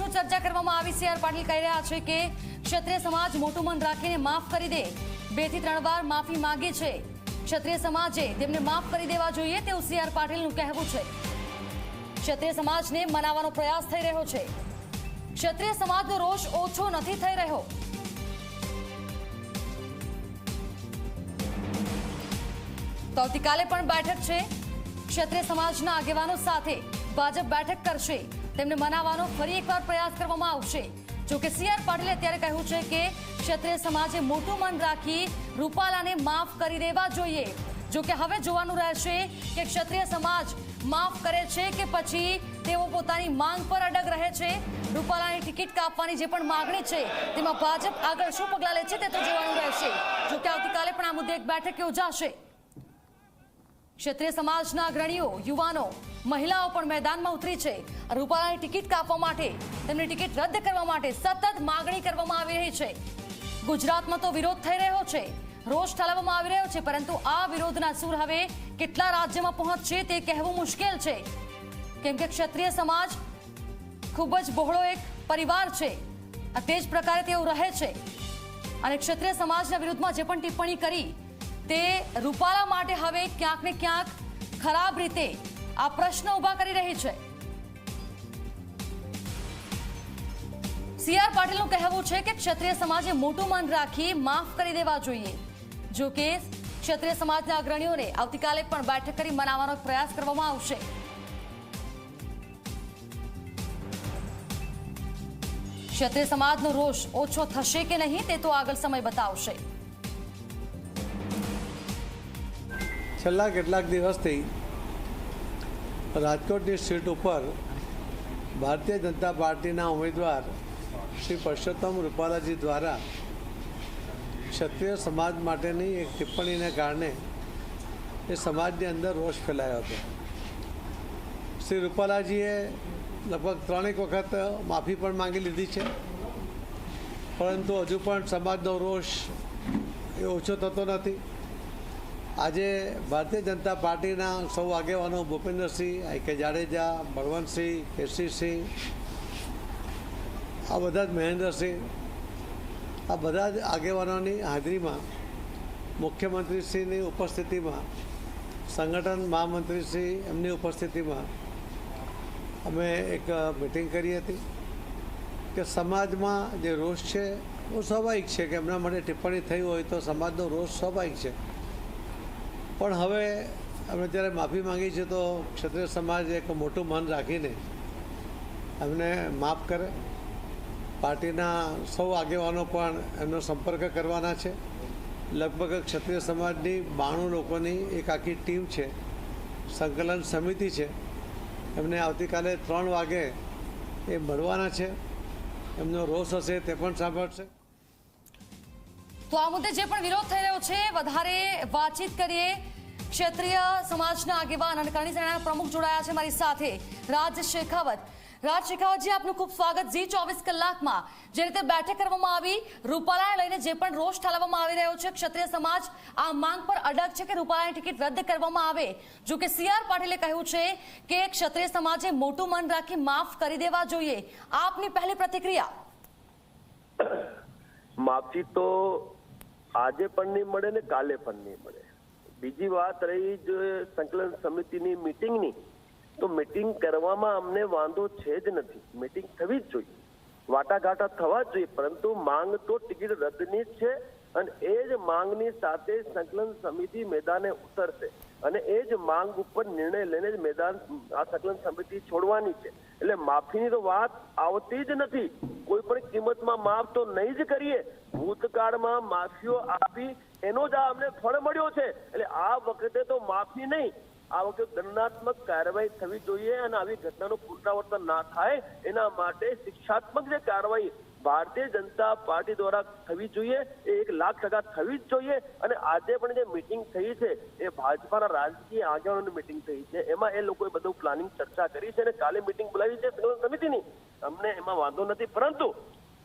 શું ચર્ચા કરવામાં આવી સી આર પાટીલ કહી રહ્યા છે કે ક્ષત્રિય સમાજ મોટું મન રાખીને માફ કરી દે. બેથી ત્રણ વાર માફી માંગે છે. ક્ષત્રિય સમાજે તેમને માફ કરી દેવા જોઈએ તેવું સી આર પાટીલનું કહેવું છે. ક્ષત્રિય સમાજને મનાવવાનો પ્રયાસ થઈ રહ્યો છે. ક્ષત્રિય સમાજનો રોષ ઓછો નથી થઈ રહ્યો. તો આવતીકાલે પણ બેઠક છે. ક્ષત્રિય સમાજના આગેવાનો સાથે ભાજપ બેઠક કરશે. તેમને મનાવવાનો ફરી એકવાર પ્રયાસ કરવામાં આવશે. જો કે સી આર પાટીલે અત્યારે કહ્યું છે કે ક્ષત્રિય સમાજે મોટું મન રાખી રૂપાલાને માફ કરી દેવા જોઈએ. જો કે હવે જોવાનું રહેશે કે ક્ષત્રિય સમાજ માફ કરે છે કે પછી તેઓ પોતાની માંગ પર અડગ રહે છે? રૂપાલાની ટિકિટ કાપવાની જે પણ માગણી છે, તેમાં ભાજપ આગળ શું પગલાં લે છે તે તો જોવાનું રહેશે. જો કે આવતીકાલે પણ આ મુદ્દે એક બેઠક યોજાશે. ક્ષત્રિય સમાજના અગ્રણીઓ, યુવાનો, મહિલાઓ પણ મેદાનમાં ઉતરી છે. રૂપાલાની ટિકિટ કાપવા માટે, તેમની ટિકિટ રદ કરવા માટે સતત માગણી કરવામાં આવી રહી છે. ગુજરાતમાં તો વિરોધ થઈ રહ્યો છે. રોષ ઠાલવવામાં આવી રહ્યો છે, પરંતુ આ વિરોધના સૂર હવે કેટલા રાજ્યમાં પહોંચશે તે કહેવું મુશ્કેલ છે. કેમ કે ક્ષત્રિય સમાજ ખૂબ જ બહોળો એક પરિવાર છે. તે જ પ્રકારે તેઓ રહે છે. અને ક્ષત્રિય સમાજના વિરુદ્ધમાં જે પણ ટિપ્પણી કરી તે રૂપાલા માટે હવે ક્યાંક ને ક્યાંક ખરાબ રીતે આ પ્રશ્ન ઊભા કરી રહી છે. સીઆર પાટીલનું કહેવું છે કે ક્ષત્રિય સમાજે મોટું મન રાખી માફ કરી દેવા જોઈએ. જો કે ક્ષત્રિય સમાજના અગ્રણીઓને આવતીકાલે પણ બેઠક કરી મનાવવાનો પ્રયાસ કરવામાં આવશે. ક્ષત્રિય સમાજનો રોષ ઓછો થશે કે નહીં તે તો આગળ સમય બતાવશે. છેલ્લા કેટલાક દિવસથી રાજકોટની સીટ ઉપર ભારતીય જનતા પાર્ટીના ઉમેદવાર શ્રી પરસોત્તમ રૂપાલાજી દ્વારા ક્ષત્રિય સમાજ માટેની એક ટિપ્પણીને કારણે એ સમાજની અંદર રોષ ફેલાયો હતો. શ્રી રૂપાલાજીએ લગભગ ત્રણેક વખત માફી પણ માંગી લીધી છે. પરંતુ હજુ પણ સમાજનો રોષ એ ઓછો થતો નથી. આજે ભારતીય જનતા પાર્ટીના સૌ આગેવાનો ભૂપેન્દ્રસિંહ કે જાડેજા, બળવંતસિંહ કેસીસિંહ આ બધા જ મહેન્દ્રસિંહ, આ બધા જ આગેવાનોની હાજરીમાં મુખ્યમંત્રીશ્રીની ઉપસ્થિતિમાં, સંગઠન મહામંત્રીશ્રી એમની ઉપસ્થિતિમાં અમે એક મિટિંગ કરી હતી કે સમાજમાં જે રોષ છે બહુ સ્વાભાવિક છે કે એમના માટે ટિપ્પણી થઈ હોય તો સમાજનો રોષ સ્વાભાવિક છે. પણ હવે અમે જ્યારે માફી માંગી છે તો ક્ષત્રિય સમાજ એક મોટું મન રાખીને એમને માફ કરે. પાર્ટીના સૌ આગેવાનો પણ એમનો સંપર્ક કરવાના છે. લગભગ ક્ષત્રિય સમાજની બાણું લોકોની એક આખી ટીમ છે. સંકલન સમિતિ છે. એમને આવતીકાલે ત્રણ વાગે એ મળવાના છે. એમનો રોષ હશે તે પણ સાંભળશે. તો આ મુદ્દે જે પણ વિરોધ થઈ રહ્યો છે, વધારે વાતચીત કરીએ ક્ષત્રિય સમાજના આગેવાન અને કરણી સેનાના પ્રમુખ જોડાયા છે મારી સાથે. રાજ શેખાવત. રાજ શેખાવતજી, આપનું ખૂબ સ્વાગત. ઝી ચોવીસ કલાકમાં જે રીતે બેઠક કરવામાં આવી, રૂપાલાને લઈને જે પણ રોષ ઠાલવવામાં આવી રહ્યો છે, ક્ષત્રિય સમાજ આ માંગ પર અડગ છે કે રૂપાલાની ટિકિટ રદ કરવામાં આવે. જો કે સી આર પાટીલે કહ્યું છે કે ક્ષત્રિય સમાજે મોટું મન રાખી માફ કરી દેવા જોઈએ. આપની પહેલી પ્રતિક્રિયા? માફી તો આજે પણ નહીં મળે ને કાલે પણ નહીં મળે. બીજી વાત રહી જો સંકલન સમિતિની મીટિંગની તો મિટિંગ કરવામાં અમને વાંધો છે જ નથી. મિટિંગ થવી જ જોઈએ. વાટાઘાટા થવા જ જોઈએ, પરંતુ માંગ તો ટિકિટ રદની જ છે અને એ જ માંગની સાથે સંકલન સમિતિ મેદાને ઉતરશે. અને એ જ માંગ ઉપર નિર્ણય લઈને જ મેદાન, આ સંકલન સમિતિ છોડવાની છે. એટલે માફીની તો વાત આવતી જ નથી. કોઈ પણ કિંમતમાં માફ તો નહીં જ કરીએ. ભૂતકાળમાં માફીઓ આપી એનો જ આ અમને ફળ મળ્યો છે. એટલે આ વખતે તો માફી નહીં. આ વખતે દંડાત્મક કાર્યવાહી થવી જોઈએ અને આવી ઘટનાનું પુનરાવર્તન ના થાય, એના માટે શિક્ષાત્મક જે કાર્યવાહી ભારતીય જનતા પાર્ટી દ્વારા થવી જોઈએ, એ એક લાખ ટકા થવી જ જોઈએ. અને આજે પણ જે મિટિંગ થઈ છે, એ ભાજપાના રાજકીય આગેવાનોની મિટિંગ થઈ છે. એમાં એ લોકોએ બધું પ્લાનિંગ ચર્ચા કરી છે અને કાલે મિટિંગ બોલાવી છે. સમિતિની અમને એમાં વાંધો નથી. પરંતુ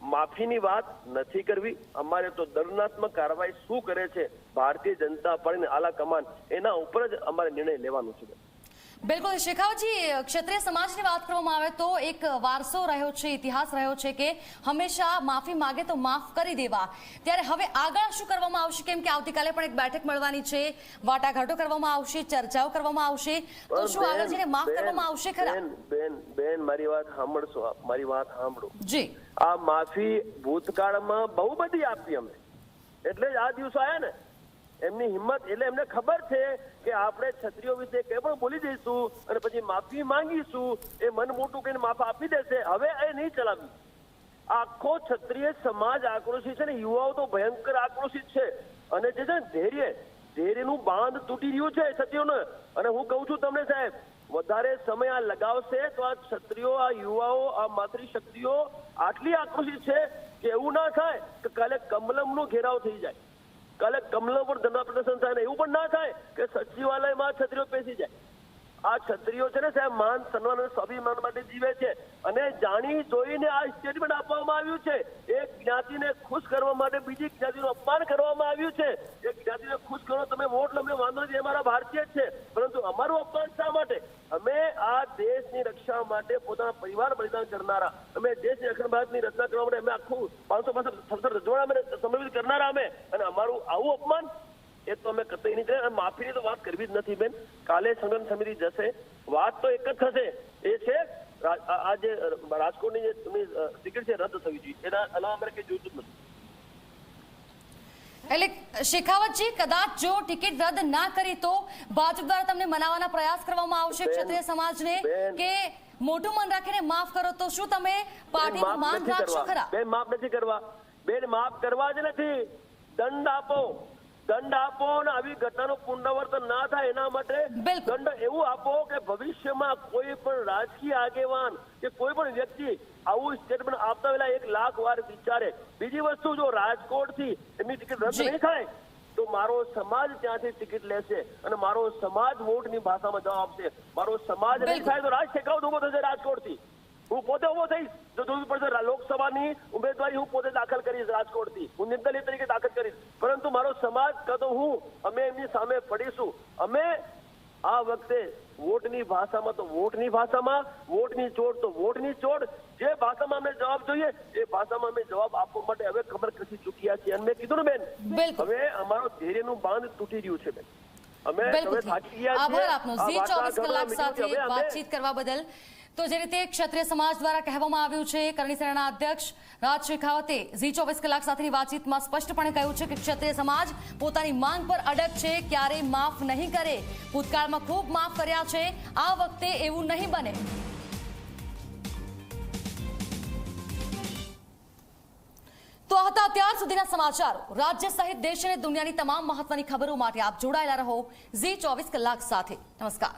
માફીની વાત નથી કરવી. અમારે તો દર્દનાત્મક કાર્યવાહી શું કરે છે? ભારતીય જનતા પાર્ટીની આલા કમાન એના ઉપર જ અમારે નિર્ણય લેવાનો છે. બિલકુલ શેખાવજી ક્ષત્રિય સમાજની વાત કરવામાં આવે તો એક વારસો રહ્યો છે ઇતિહાસ રહ્યો છે કે હંમેશા માફી માગે તો માફ કરી દેવા. ત્યારે હવે આગળ શું કરવામાં આવશે? કેમ કે આવતીકાલે પણ એક બેઠક મળવાની છે. વાટાઘાટો કરવામાં આવશે ચર્ચાઓ કરવામાં આવશે. તો શું આગળ જઈને માફ કરવામાં આવશે ખરા? બેન બેન મારી વાત સાંભળશો આપ મારી વાત સાંભળો. જી. આ માફી ભૂતકાળમાં બહુ બધી આપી અમે એટલે જ આ દિવસો આવ્યા ને. એમની હિંમત એટલે એમને ખબર છે કે આપણે છત્રીઓ વિશે કંઈ પણ બોલી દઈશું અને પછી માફી માંગીશું, એ મન મોટું કહીને માફ આપી દેશે. હવે એ નહીં ચલાવી. આખો ક્ષત્રિય સમાજ આક્રોશિત છે ને, યુવાઓ તો ભયંકર આક્રોશિત છે. અને જે છે ને, ધૈર્ય, ધૈર્યનું બાંધ તૂટી રહ્યું છે ક્ષત્રિયોને. અને હું કહું છું તમને સાહેબ, વધારે સમય આ લગાવશે તો આ ક્ષત્રિયો, આ યુવાઓ, આ માતૃશક્તિઓ આટલી આક્રોશિત છે કે એવું ના થાય કે કાલે કમલમનો ઘેરાવ થઈ જાય. કાલે કમલમ પર ધરણા પ્રદર્શન થાય ને એવું પણ ના થાય કે સચિવાલયમાં છત્રીઓ પેસી જાય. આ ક્ષત્રિયો છે ને સાહેબ, માન, સન્માન અને સ્વાભિમાન માટે જીવે છે. અને જાણી, જોઈને આ સ્ટેટમેન્ટ આપવામાં આવ્યું છે. એક જ્ઞાતિને ખુશ કરવા માટે બીજી જ્ઞાતિનું અપમાન કરવામાં આવ્યું છે. એક જ્ઞાતિને ખુશ કરો, તમે વોટ લો વાંધો નથી અમારા ભારતીય જ છે. પરંતુ અમારું અપમાન શા માટે? અમે આ દેશની રક્ષા માટે પોતાના પરિવાર બલિદાન કરનારા. અમે દેશની અખંડ ભારતની રચના કરવા માટે અમે આખું પાંચસો પાંસઠ સત્તર રજવાડા અમે સમર્પિત કરનારા અમે. અને અમારું આવું અપમાન એ તો અમે કતઈ નહીં અને માફીની તો વાત કરવી જ નથી બેન. કાલે સંગઠન સમિતિ જશે. વાત તો એક જ થશે. એ છે આ જે રાજકોટની જે ટિકિટ છે રદ થવી જોઈએ. એના અલાવા અમારે કંઈ જોઈતું જ નથી. એટલે શેખાવતજી કદાચ જો ટિકિટ રદ ના કરી તો ભાજપ દ્વારા તમને મનાવવાના પ્રયાસ કરવામાં આવશે ક્ષત્રિય સમાજને? કે મોટું મન રાખીને માફ કરો તો શું તમે પાર્ટીનું માફ માન રાખશો. ખરા? બેન માફ નથી કરવા. બેન માફ કરવા જ નથી. દંડ આપો. દંડ આપો અને આવી ઘટનાનું પુનરાવર્તન ના થાય એના માટે દંડ એવું આપો કે ભવિષ્યમાં કોઈ પણ રાજકીય આગેવાન કે કોઈ પણ વ્યક્તિ આવું સ્ટેટમેન્ટ આપતા પહેલા એક લાખ વાર વિચારે. બીજી વસ્તુ જો રાજકોટથી એમની ટિકિટ રદ નહીં થાય તો મારો સમાજ ત્યાંથી ટિકિટ લેશે અને મારો સમાજ વોટની ભાષામાં જવાબ આપશે. મારો સમાજ નહીં થાય તો રાજ ઠેકાવ ઊભો થશે રાજકોટથી. ઊભો થઈશ જો જરૂર પડશે લોકસભાની ઉમેદવારી હું પોતે દાખલ કરીશ રાજકોટથી. હું નિર્દલીય તરીકે દાખલ કરીશ. પરંતુ મારો સમાજ કાં તો હું અમે એમની સામે પડીશું. અમે આ વખતે વોટની ભાષામાં તો વોટની ભાષામાં વોટની ચોટ તો વોટની ચોટ જે ભાષામાં અમને જવાબ જોઈએ એ ભાષામાં અમે જવાબ આપવા માટે હવે ખબર કરી ચૂક્યા છીએ. અને મેં કીધું ને બેન. હવે અમારો ધૈર્યનું બાંધ તૂટી રહ્યું છે બેન. અમે હવે થાકી ગયા છીએ. આભાર આપનો ઝી ચોવીસ કલાક સાથે વાતચીત કરવા બદલ તો જે રીતે ક્ષત્રિય સમાજ દ્વારા કહેવામાં આવ્યું છે, કરણી સેનાના અધ્યક્ષ રાજ શેખાવતે ઝી ચોવીસ કલાક સાથેની વાતચીતમાં સ્પષ્ટપણે કહ્યું છે કે ક્ષત્રિય સમાજ પોતાની માંગ પર અડગ છે, ક્યારેય માફ નહીં કરે. ભૂતકાળમાં ખૂબ માફ કર્યા છે, આ વખતે એવું નહીં બને. તો હતા અત્યાર સુધીના સમાચારો. રાજ્ય સહિત દેશ અને દુનિયાની તમામ મહત્વની ખબરો માટે આપ જોડાયેલા રહો ઝી ચોવીસ કલાક સાથે. નમસ્કાર.